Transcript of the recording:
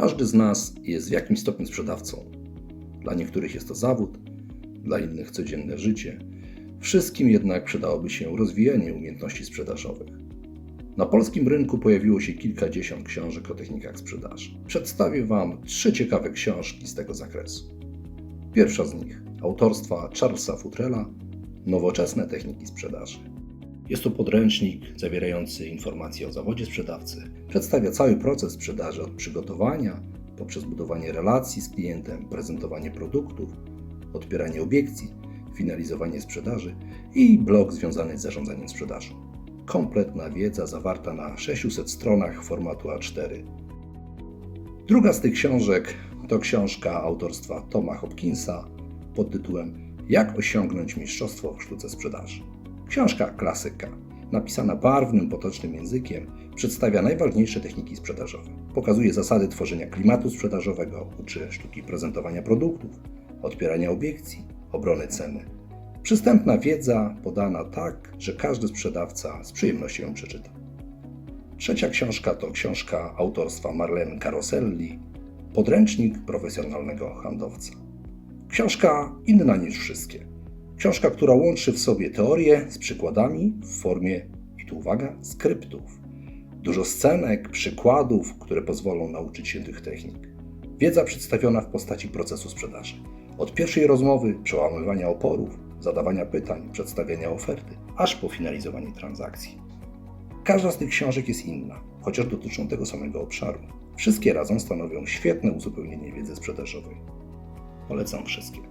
Każdy z nas jest w jakimś stopniu sprzedawcą. Dla niektórych jest to zawód, dla innych codzienne życie. Wszystkim jednak przydałoby się rozwijanie umiejętności sprzedażowych. Na polskim rynku pojawiło się kilkadziesiąt książek o technikach sprzedaży. Przedstawię Wam trzy ciekawe książki z tego zakresu. Pierwsza z nich, autorstwa Charlesa Futrella, Nowoczesne techniki sprzedaży. Jest to podręcznik zawierający informacje o zawodzie sprzedawcy. Przedstawia cały proces sprzedaży od przygotowania, poprzez budowanie relacji z klientem, prezentowanie produktów, odbieranie obiekcji, finalizowanie sprzedaży i blok związany z zarządzaniem sprzedażą. Kompletna wiedza zawarta na 600 stronach formatu A4. Druga z tych książek to książka autorstwa Toma Hopkinsa pod tytułem Jak osiągnąć mistrzostwo w sztuce sprzedaży. Książka klasyka, napisana barwnym, potocznym językiem, przedstawia najważniejsze techniki sprzedażowe. Pokazuje zasady tworzenia klimatu sprzedażowego, uczy sztuki prezentowania produktów, odpierania obiekcji, obrony ceny. Przystępna wiedza podana tak, że każdy sprzedawca z przyjemnością ją przeczyta. Trzecia książka to książka autorstwa Marlene Caroselli, podręcznik profesjonalnego handlowca. Książka inna niż wszystkie. Książka, która łączy w sobie teorię z przykładami w formie, i tu uwaga, skryptów. Dużo scenek, przykładów, które pozwolą nauczyć się tych technik. Wiedza przedstawiona w postaci procesu sprzedaży. Od pierwszej rozmowy, przełamywania oporów, zadawania pytań, przedstawiania oferty, aż po finalizowanie transakcji. Każda z tych książek jest inna, chociaż dotyczą tego samego obszaru. Wszystkie razem stanowią świetne uzupełnienie wiedzy sprzedażowej. Polecam wszystkie.